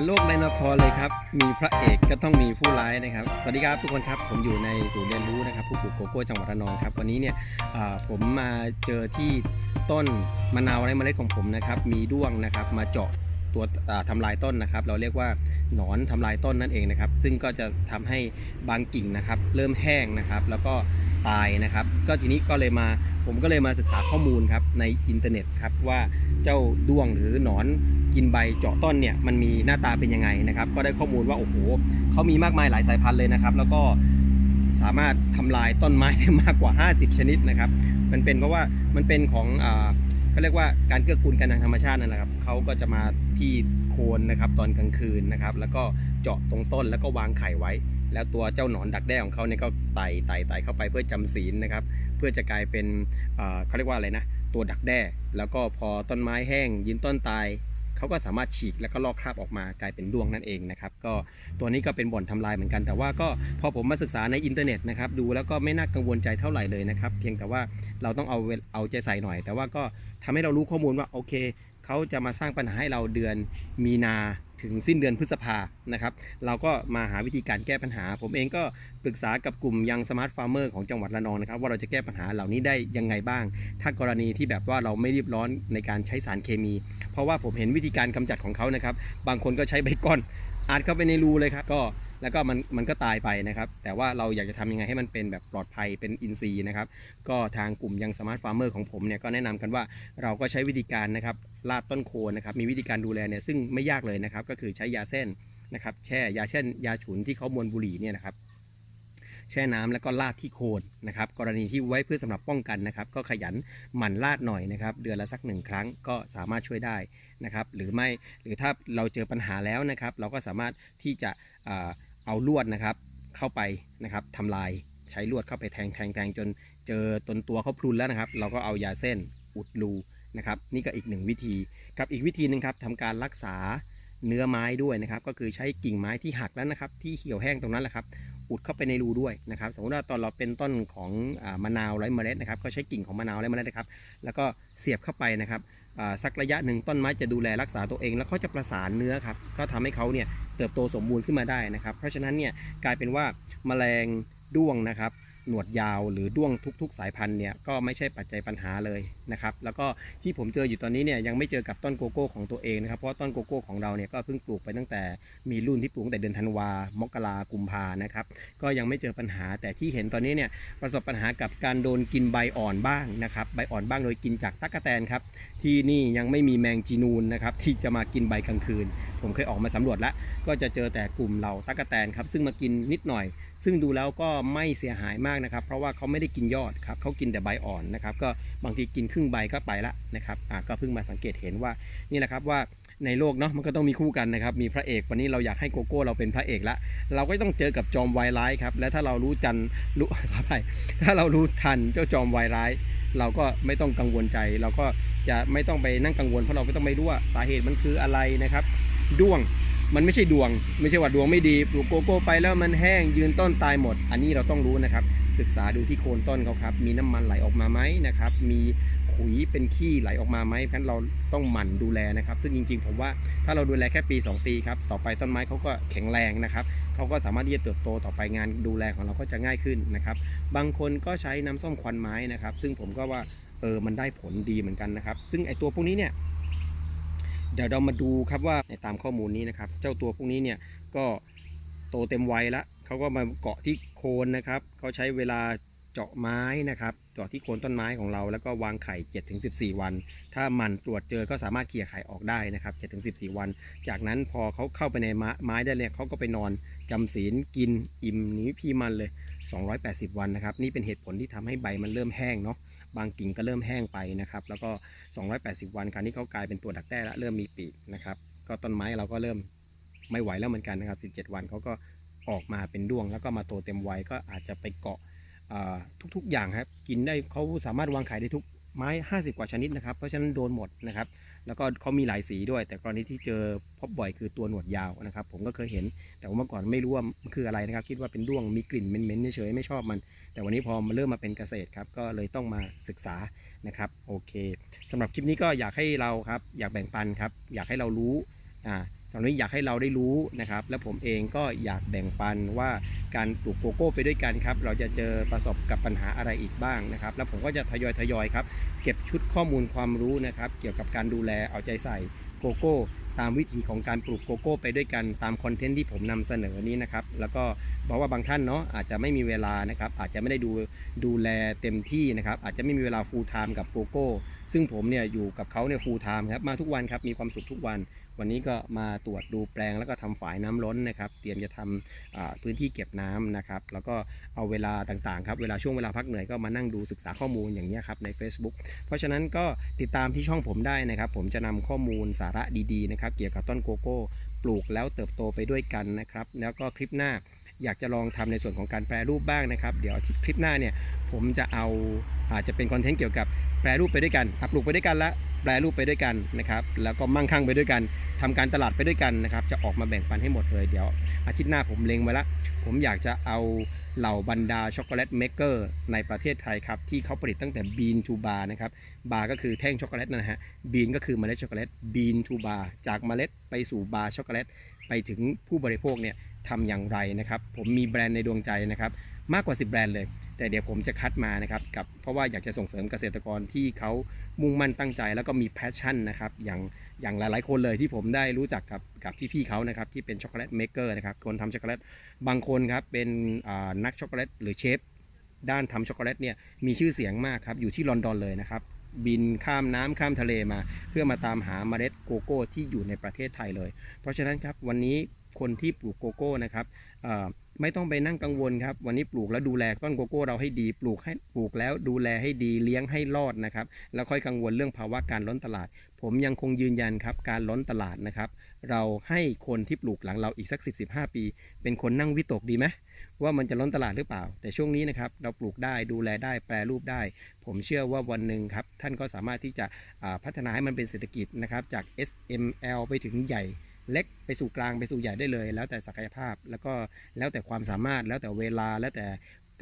อนโลกไดโนคอร์เลยครับ มีพระเอกก็ต้องมีผู้ร้ายนะครับ สวัสดีครับทุกคนครับ ผมอยู่ในศูนย์เรียนรู้นะครับ ผู้ปลูกโกโก้จังหวัดระนองครับ วันนี้เนี่ยผมมาเจอที่ต้นมะนาวไร้เมล็ดของผมนะครับ มีด้วงนะครับ มาเจาะตัวอ่าทำลายต้นนะครับ เราเรียกว่าหนอนทำลายต้นนั่นเองนะครับ ซึ่งก็จะทำให้บางกิ่งนะครับ เริ่มแห้งนะครับ แล้วก็ตายนะครับ ก็ทีนี้ก็เลยมาผมก็เลยมาศึกษาข้อมูลครับในอินเทอร์เน็ตครับว่าเจ้าด้วงหรือหนอน กินใบเจาะต้นเนี่ยมันมีหน้าตาเป็นยังไงนะครับ ก็ได้ข้อมูลว่าโอ้โหเขามีมากมายหลายสายพันธุ์เลยนะครับ แล้วก็สามารถทำลายต้นไม้ได้มากกว่า 50 ชนิดนะครับ มันเป็นเพราะว่ามันเป็นของอ่าเขาเรียกว่าการเกื้อกูลกันทางธรรมชาตินั่นแหละครับเขาก็จะมาที่โคนนะครับตอนกลางคืนนะครับ แล้วก็เจาะตรงต้นแล้วก็วางไข่ไว้ แล้วตัวเจ้าหนอนดักแด้ของเขาเนี่ยก็ไต่ไต่ไต่เข้าไปเพื่อจำศีลนะครับ เพื่อจะกลายเป็นอ่าเขาเรียกว่าอะไรนะ ตัวดักแด้ แล้วก็พอต้นไม้แห้งยืนต้นตาย เขาก็สามารถฉีกแล้วก็ลอกคราบออกมากลายเป็นดวงนั่นเองนะครับก็ตัวนี้ก็เป็นบ่อนทำลายเหมือนกัน แต่ว่าก็พอผมมาศึกษาในอินเทอร์เน็ตนะครับดูแล้วก็ไม่น่ากังวลใจเท่าไหร่เลยนะครับเพียงแต่ว่าเราต้องเอาเวลเอาใจใส่หน่อย แต่ว่าก็ทำให้เรารู้ข้อมูลว่าโอเคเขาจะมาสร้างปัญหาให้เราเดือนมีนา ถึงสิ้นเดือนพฤษภานะครับ เราก็มาหาวิธีการแก้ปัญหา ผมเองก็ปรึกษากับกลุ่มยังสมาร์ทฟาร์มเมอร์ของจังหวัดระนองนะครับ ว่าเราจะแก้ปัญหาเหล่านี้ได้ยังไงบ้าง ถ้ากรณีที่แบบว่าเราไม่รีบร้อนในการใช้สารเคมี เพราะว่าผมเห็นวิธีการกำจัดของเขานะครับ บางคนก็ใช้ใบก้อนอัดเข้าไปในรูเลยครับก็ แล้วก็มันมันก็ตายไปนะครับ แต่ว่าเราอยากจะทำยังไงให้มันเป็นแบบปลอดภัยเป็นอินทรีย์นะครับ ก็ทางกลุ่มยังสมาร์ทฟาร์มเมอร์ของผมเนี่ยก็แนะนำกันว่าเราก็ใช้วิธีการนะครับลาดต้นโคนนะครับ มีวิธีการดูแลเนี่ยซึ่งไม่ยากเลยนะครับ ก็คือใช้ยาเส้นนะครับ แช่ยาเช่น ยาฉุนที่เขามวนบุหรี่เนี่ยนะครับแช่น้ำแล้วก็ลาดที่โคนนะครับ กรณีที่ไว้เพื่อสำหรับป้องกันนะครับ ก็ขยันหมั่นลาดหน่อยนะครับ เดือนละสักหนึ่งครั้งก็สามารถช่วยได้นะครับ หรือไม่หรือถ้าเราเจอปัญหาแล้วนะครับ เราก็สามารถที่จะ เอาลวดนะครับ เข้าไปนะครับทำลายใช้ลวดเข้าไปแทงแทงแทงจนเจอตนตัวเขาพรุนแล้วนะครับ เราก็เอายาเส้นอุดรูนะครับ นี่ก็อีกหนึ่งวิธีกับอีกวิธีหนึ่งครับทำการรักษาเนื้อไม้ด้วยนะครับ ก็คือใช้กิ่งไม้ที่หักแล้วนะครับ ที่เหี่ยวแห้งตรงนั้นแหละครับ อุดเข้าไปในรูด้วยนะครับ สมมติว่าตอนเราเป็นต้นของอามะนาวไร้เมล็ดนะครับ ก็ใช้กิ่งของมะนาวไร้เมล็ดนะครับ แล้วก็เสียบเข้าไปนะครับ สักระยะหนึ่งต้นไม้จะดูแลรักษาตัวเอง แล้วเขาจะประสานเนื้อครับก็ทำให้เขาเนี่ยเติบโตสมบูรณ์ขึ้นมาได้นะครับ เพราะฉะนั้นเนี่ยกลายเป็นว่าแมลงด้วงนะครับ หนวดยาวหรือด้วงทุก ๆ สายพันธุ์เนี่ยก็ไม่ใช่ปัจจัยปัญหาเลยนะครับ แล้วก็ที่ผมเจออยู่ตอนนี้เนี่ยยังไม่เจอกับต้นโกโก้ของตัวเองนะครับ เพราะต้นโกโก้ของเราเนี่ยก็เพิ่งปลูกไปตั้งแต่มีรุ่นที่ปลูกแต่เดือนธันวา มกรากุมภานะครับ ก็ยังไม่เจอปัญหา แต่ที่เห็นตอนนี้เนี่ยประสบปัญหากับการโดนกินใบอ่อนบ้างนะครับ ใบอ่อนบ้างโดยกินจากตั๊กแตนครับ ที่นี่ยังไม่มีแมงจีนูนนะครับที่จะมากินใบกลางคืน ผมเคยออกมาสำรวจแล้ว ก็จะเจอแต่กลุ่มเหล่าตั๊กแตนครับซึ่งมากินนิดหน่อย ซึ่งดูแล้วก็ไม่เสียหายมากนะครับ เพราะว่าเขาไม่ได้กินยอดครับเขากินแต่ใบอ่อนนะครับ ก็บางทีกินครึ่งใบก็ไปละนะครับก็เพิ่งมาสังเกตเห็นว่านี่แหละครับว่าในโลกเนาะมันก็ต้องมีคู่กันนะครับ มีพระเอกวันนี้เราอยากให้โกโก้เราเป็นพระเอกละ เราก็ต้องเจอกับจอมวายร้ายครับ และถ้าเรารู้จันรู้ขออภัยถ้าเรารู้ทันเจ้าจอมวายร้าย เราก็ไม่ต้องกังวลใจ เราก็จะไม่ต้องไปนั่งกังวลเพราะเราไม่ต้องไปรู้ว่าสาเหตุมันคืออะไรนะครับ ด้วง มันไม่ใช่ดวง ไม่ใช่ว่าดวงไม่ดีปลูกโกโก้ไปแล้วมันแห้งยืนต้นตายหมด อันนี้เราต้องรู้นะครับ ศึกษาดูที่โคนต้นเขาครับ มีน้ำมันไหลออกมาไหมนะครับ มีขุยเป็นขี้ไหลออกมาไหมเพราะฉะนั้นเราต้องหมั่นดูแลนะครับ ซึ่งจริงๆ ผมว่าถ้าเราดูแลแค่ปี 2 ปีครับ ต่อไปต้นไม้เขาก็แข็งแรงนะครับเขาก็สามารถที่จะเติบโตต่อไปงานดูแลของเราก็จะง่ายขึ้นนะครับ บางคนก็ใช้น้ำส้มควันไม้นะครับ ซึ่งผมก็ว่าเออมันได้ผลดีเหมือนกันนะครับ ซึ่งไอตัวพวกนี้เนี่ย เดี๋ยวเรามาดูครับว่าในตามข้อมูลนี้นะครับ เจ้าตัวพวกนี้เนี่ยก็โตเต็มวัยแล้วเขาก็มาเกาะที่โคนนะครับเขาใช้เวลาเจาะไม้นะครับเจาะที่โคนต้นไม้ของเราแล้วก็วางไข่ 7-14 วัน ถ้ามันตรวจเจอก็สามารถเคลี่ยร์ไข่ออกได้นะครับ 7-14 วัน จากนั้นพอเขาเข้าไปในไม้ไม้ได้เลยเขาก็ไปนอนจำศีลกินอิ่มนีพี่มันเลย 280 วันนะครับ นี่เป็นเหตุผลที่ทำให้ใบมันเริ่มแห้งเนาะ บางกิ่งก็เริ่มแห้งไปนะครับ แล้วก็ 280 วันคราวนี้เขากลายเป็นตัวดักแด้แล้วเริ่มมีปีกนะครับ ก็ต้นไม้เราก็เริ่มไม่ไหวแล้วเหมือนกันนะครับ 17 วันเขาก็ออกมาเป็นด้วง แล้วก็มาโตเต็มวัยก็อาจจะไปเกาะทุกๆอย่างครับ กินได้เขาสามารถวางไข่ได้ทุก ไม้ 50 กว่าชนิดนะครับ เพราะฉะนั้นโดนหมดนะครับ แล้วก็เขามีหลายสีด้วย แต่กรณีที่เจอพบบ่อยคือตัวหนวดยาวนะครับ ผมก็เคยเห็น แต่ว่าเมื่อก่อนไม่รู้ว่ามันคืออะไรนะครับ คิดว่าเป็นด้วง มีกลิ่นเหม็นๆเฉยๆไม่ชอบมัน แต่วันนี้พอมาเริ่มมาเป็นเกษตรครับ ก็เลยต้องมาศึกษานะครับ โอเคสำหรับคลิปนี้ก็อยากให้เราครับ อยากแบ่งปันครับ อยากให้เรารู้ อ่า สำหรับนี้อยากให้เราได้รู้นะครับ และผมเองก็อยากแบ่งปันว่าการปลูกโกโก้ไปด้วยกันครับ เราจะเจอประสบกับปัญหาอะไรอีกบ้างนะครับ แล้วผมก็จะทยอยทยอยครับ เก็บชุดข้อมูลความรู้นะครับ เกี่ยวกับการดูแลเอาใจใส่โกโก้ตามวิธีของการปลูกโกโก้ไปด้วยกันตามคอนเทนต์ที่ผมนำเสนอนี้นะครับ แล้วก็บอกว่าบางท่านเนาะอาจจะไม่มีเวลานะครับ อาจจะไม่ได้ดูดูแลเต็มที่นะครับ อาจจะไม่มีเวลา full time กับโกโก้ ซึ่งผมเนี่ยอยู่กับเขาเนี่ย full time ครับมาทุกวันครับมีความสุขทุกวัน วันนี้ก็มาตรวจดูแปลงแล้วก็ทำฝายน้ำล้นนะครับเตรียมจะทำอ่าพื้นที่เก็บน้ำนะครับแล้วก็เอาเวลาต่างๆครับเวลาช่วงเวลาพักเหนื่อยก็มานั่งดูศึกษาข้อมูลอย่างนี้ครับใน Facebook เพราะฉะนั้นก็ติดตามที่ช่องผมได้นะครับ ผมจะนำข้อมูลสาระดีๆนะครับเกี่ยวกับต้นโกโก้ปลูกแล้วเติบโตไปด้วยกันนะครับแล้วก็คลิปหน้าอยากจะลองทำในส่วนของการแปรรูปบ้างนะครับ เดี๋ยวคลิปหน้าเนี่ย ผมจะเอาอาจจะเป็นคอนเทนต์เกี่ยวกับแปรรูปไปด้วยกันอะปลูกไปด้วยกันและแปรรูปไปด้วยกันนะครับแล้วก็มั่งคั่งไปด้วยกันทำการตลาดไปด้วยกันนะครับจะออกมาแบ่งปันให้หมดเลยเดี๋ยว อาทิตย์หน้าผมเล็งไว้ละ ผมอยากจะเอาเหล่าบรรดาช็อกโกแลตเมกเกอร์ในประเทศไทยครับ ที่เขาผลิตตั้งแต่บีนทูบาร์นะครับบาร์ก็คือแท่งช็อกโกแลตนะฮะบีนก็คือเมล็ดช็อกโกแลตบีนทูบาร์จากเมล็ดไปสู่บาร์ช็อกโกแลตไปถึงผู้บริโภคเนี่ยทำอย่างไรนะครับผมมีแบรนด์ในดวงใจนะครับมากกว่า 10 แบรนด์เลย แต่เดี๋ยวผมจะคัดมานะครับกับเพราะว่าอยากจะส่งเสริมเกษตรกรที่เขามุ่งมั่นตั้งใจ แล้วก็มีแพชชั่นนะครับอย่างอย่างหลายๆคนเลยที่ผมได้รู้จักกับกับพี่ๆเขานะครับที่เป็นช็อกโกแลตเมกเกอร์นะครับคนทำช็อกโกแลตบางคนครับเป็นนักช็อกโกแลตหรือเชฟด้านทำช็อกโกแลตเนี่ยมีชื่อเสียงมากครับอยู่ที่ลอนดอนเลยนะครับบินข้ามน้ำข้ามทะเลมา เพื่อมาตามหาเมล็ดโกโก้ที่อยู่ในประเทศไทยเลย เพราะฉะนั้นครับวันนี้ คนที่ปลูกโกโก้นะครับไม่ต้องไปนั่งกังวลครับ วันนี้ปลูกแล้วดูแลต้นโกโก้เราให้ดี ปลูกให้ปลูกแล้วดูแลให้ดีเลี้ยงให้รอดนะครับ แล้วค่อยกังวลเรื่องภาวะการล้นตลาด ผมยังคงยืนยันครับ การล้นตลาดนะครับ เราให้คนที่ปลูกหลังเราอีกสัก 10 15 ปี เป็นคนนั่งวิตกดีไหมว่ามันจะล้นตลาดหรือเปล่า แต่ช่วงนี้นะครับ เราปลูกได้ดูแลได้แปรรูปได้ ผมเชื่อว่าวันหนึ่งครับ ท่านก็สามารถที่จะพัฒนาให้มันเป็นเศรษฐกิจนะครับ จาก SML ไปถึงใหญ่ เล็กไปสู่กลางไปสู่ใหญ่ได้เลย แล้วแต่ศักยภาพแล้วก็แล้วแต่ความสามารถแล้วแต่เวลาแล้วแต่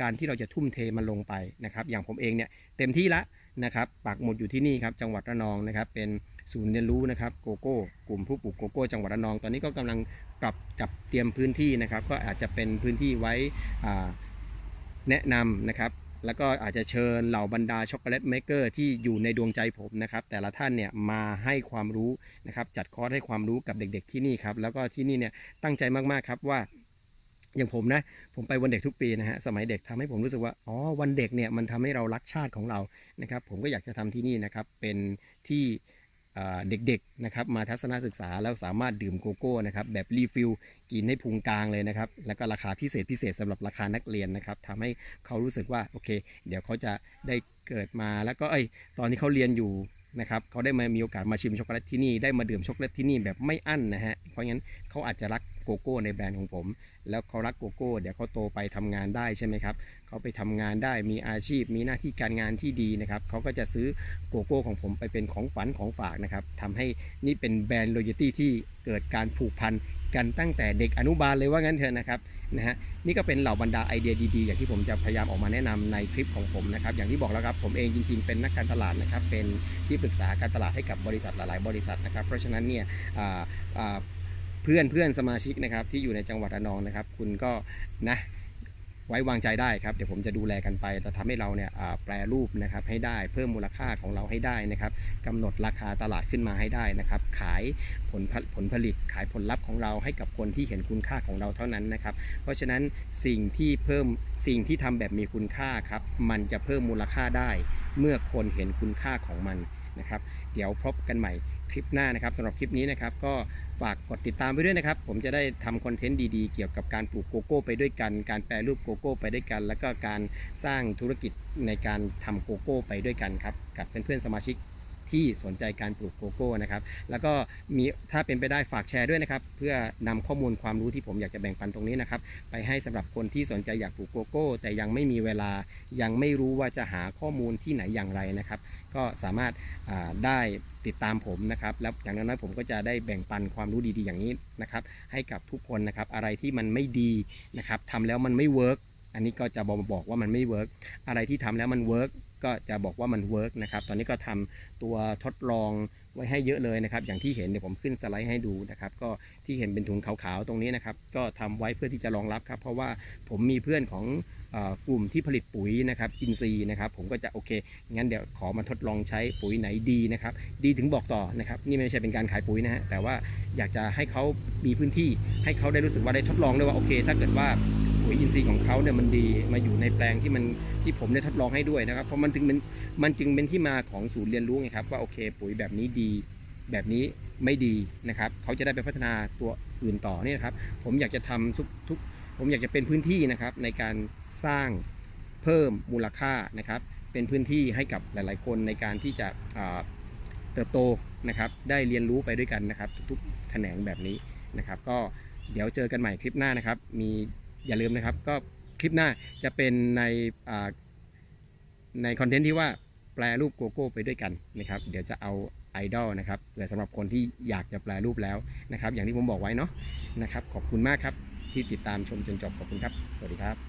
การที่เราจะทุ่มเทมันลงไปนะครับ อย่างผมเองเนี่ยเต็มที่ละนะครับปักหมุดอยู่ที่นี่ครับจังหวัดระนองนะครับ เป็นศูนย์เรียนรู้นะครับโกโก้กลุ่มผู้ปลูกโกโก้ จังหวัดระนอง ตอนนี้ก็กำลังปรับจับเตรียมพื้นที่นะครับ ก็อาจจะเป็นพื้นที่ไว้แนะนำนะครับ แล้วก็อาจจะเชิญเหล่าบรรดาช็อกโกแลตเมกเกอร์ที่อยู่ในดวงใจผมนะครับ แต่ละท่านเนี่ยมาให้ความรู้นะครับ จัดคอร์สให้ความรู้กับเด็กๆที่นี่ครับ แล้วก็ที่นี่เนี่ยตั้งใจมากๆครับว่าอย่างผมนะผมไปวันเด็กทุกปีนะฮะสมัยเด็กทำให้ผมรู้สึกว่าอ๋อวันเด็กเนี่ยมันทำให้เรารักชาติของเรานะครับ ผมก็อยากจะทำที่นี่นะครับเป็นที่ เด็กๆนะครับมาทัศนศึกษาแล้วสามารถดื่มโกโก้นะครับแบบรีฟิลกินให้พุงกลางเลยนะครับแล้วก็ราคาพิเศษพิเศษสำหรับราคานักเรียนนะครับทำให้เขารู้สึกว่าโอเค เดี๋ยวเขาจะได้เกิดมาแล้วก็เอ้ยตอนที่เขาเรียนอยู่นะครับเขาได้มามีโอกาสมาชิมช็อกโกแลตที่นี่ได้มาดื่มช็อกโกแลตที่นี่แบบไม่อั้นนะฮะเพราะงั้นเขาอาจจะรักโกโก้ในแบรนด์ของผม แล้วเขารักโกโก้ เดี๋ยวเขาโตไปทำงานได้ใช่ไหมครับเขาไปทำงานได้มีอาชีพ มีหน้าที่การงานที่ดีนะครับเขาก็จะซื้อโกโก้ของผมไปเป็นของฝันของฝากนะครับทำให้นี่เป็นแบรนด์ loyalty ที่เกิดการผูกพันกันตั้งแต่เด็กอนุบาลเลยว่างั้นเถอะนะครับนะฮะนี่ก็เป็นเหล่าบรรดาไอเดียดีๆ อย่างที่ผมจะพยายามออกมาแนะนำในคลิปของผมนะครับอย่างที่บอกแล้วครับผมเองจริงๆ เป็นนักการตลาดนะครับเป็นที่ปรึกษาการตลาดให้กับบริษัทหลายๆ บริษัทนะครับเพราะฉะนั้นเนี่ยอ่าอ่า เพื่อนเพื่อนสมาชิกนะครับที่อยู่ในจังหวัดระนองนะครับ คุณก็นะไว้วางใจได้ครับเดี๋ยวผมจะดูแลกันไปแต่ทำให้เราเนี่ยแปรรูปนะครับให้ได้เพิ่มมูลค่าของเราให้ได้นะครับกำหนดราคาตลาดขึ้นมาให้ได้นะครับ ขายผลผลผลผลิตขายผลลัพธ์ของเราให้กับคนที่เห็นคุณค่าของเราเท่านั้นนะครับ เพราะฉะนั้นสิ่งที่เพิ่มสิ่งที่ทำแบบมีคุณค่าครับมันจะเพิ่มมูลค่าได้ เมื่อคนเห็นคุณค่าของมันนะครับ เดี๋ยวพบกันใหม่คลิปหน้านะครับสำหรับคลิปนี้นะครับก็ ฝากกดติดตามไปด้วยนะครับ ผมจะได้ทำคอนเทนต์ดีๆ เกี่ยวกับการปลูกโกโก้ไปด้วยกัน การแปรรูปโกโก้ไปด้วยกัน แล้วก็การสร้างธุรกิจในการทำโกโก้ไปด้วยกันครับ กับเพื่อนๆสมาชิก ที่สนใจการปลูกโกโก้นะครับ แล้วก็มีถ้าเป็นไปได้ฝากแชร์ด้วยนะครับ เพื่อนำข้อมูลความรู้ที่ผมอยากจะแบ่งปันตรงนี้นะครับ ไปให้สำหรับคนที่สนใจอยากปลูกโกโก้ แต่ยังไม่มีเวลายังไม่รู้ว่าจะหาข้อมูลที่ไหนอย่างไรนะครับ ก็สามารถได้ติดตามผมนะครับ แล้วอย่างน้อยๆผมก็จะได้แบ่งปันความรู้ดีๆอย่างนี้นะครับ ให้กับทุกคนนะครับ อะไรที่มันไม่ดีนะครับทำแล้วมันไม่เวิร์กอันนี้ก็จะบอกบอกว่ามันไม่เวิร์กอะไรที่ทำแล้วมันเวิร์ก ก็จะบอกว่ามันเวิร์กนะครับ ตอนนี้ก็ทำตัวทดลองไว้ให้เยอะเลยนะครับ อย่างที่เห็นเดี๋ยวผมขึ้นสไลด์ให้ดูนะครับ ก็ที่เห็นเป็นถุงขาวๆตรงนี้นะครับ ก็ทำไว้เพื่อที่จะรองรับครับ เพราะว่าผมมีเพื่อนของกลุ่มที่ผลิตปุ๋ยนะครับอินทรีนะครับ ผมก็จะโอเค งั้นเดี๋ยวขอมาทดลองใช้ปุ๋ยไหนดีนะครับ ดีถึงบอกต่อนะครับ นี่ไม่ใช่เป็นการขายปุ๋ยนะฮะ แต่ว่าอยากจะให้เขามีพื้นที่ ให้เขาได้รู้สึกว่าได้ทดลองด้วยว่าโอเค ถ้าเกิดว่า ปุ๋ยอินทรีย์ของเขาเนี่ยมันดีมาอยู่ในแปลงที่มันที่ผมได้ทดลองให้ด้วยนะครับ เพราะมันถึงเป็นมันจึงเป็นที่มาของศูนย์เรียนรู้ไงครับว่าโอเค ปุ๋ยแบบนี้ดี แบบนี้ไม่ดีนะครับเขาจะได้ไปพัฒนาตัวอื่นต่อเนี่ยนะครับ ผมอยากจะทำทุกทุกผมอยากจะเป็นพื้นที่นะครับในการสร้างเพิ่มมูลค่านะครับ เป็นพื้นที่ให้กับหลาย ๆ คนในการที่จะเติบโตนะครับได้เรียนรู้ไปด้วยกันนะครับ ทุกๆแขนงแบบนี้นะครับ ก็เดี๋ยวเจอกันใหม่คลิปหน้านะครับ มี อย่าลืมนะครับ ก็คลิปหน้าจะเป็นในในคอนเทนต์ที่ว่าแปลรูปโกโก้ไปด้วยกันนะครับ เดี๋ยวจะเอาไอดอลนะครับเผื่อสำหรับคนที่อยากจะแปลรูปแล้วนะครับ อย่างที่ผมบอกไว้เนาะนะครับ ขอบคุณมากครับที่ติดตามชมจนจบขอบคุณครับ สวัสดีครับ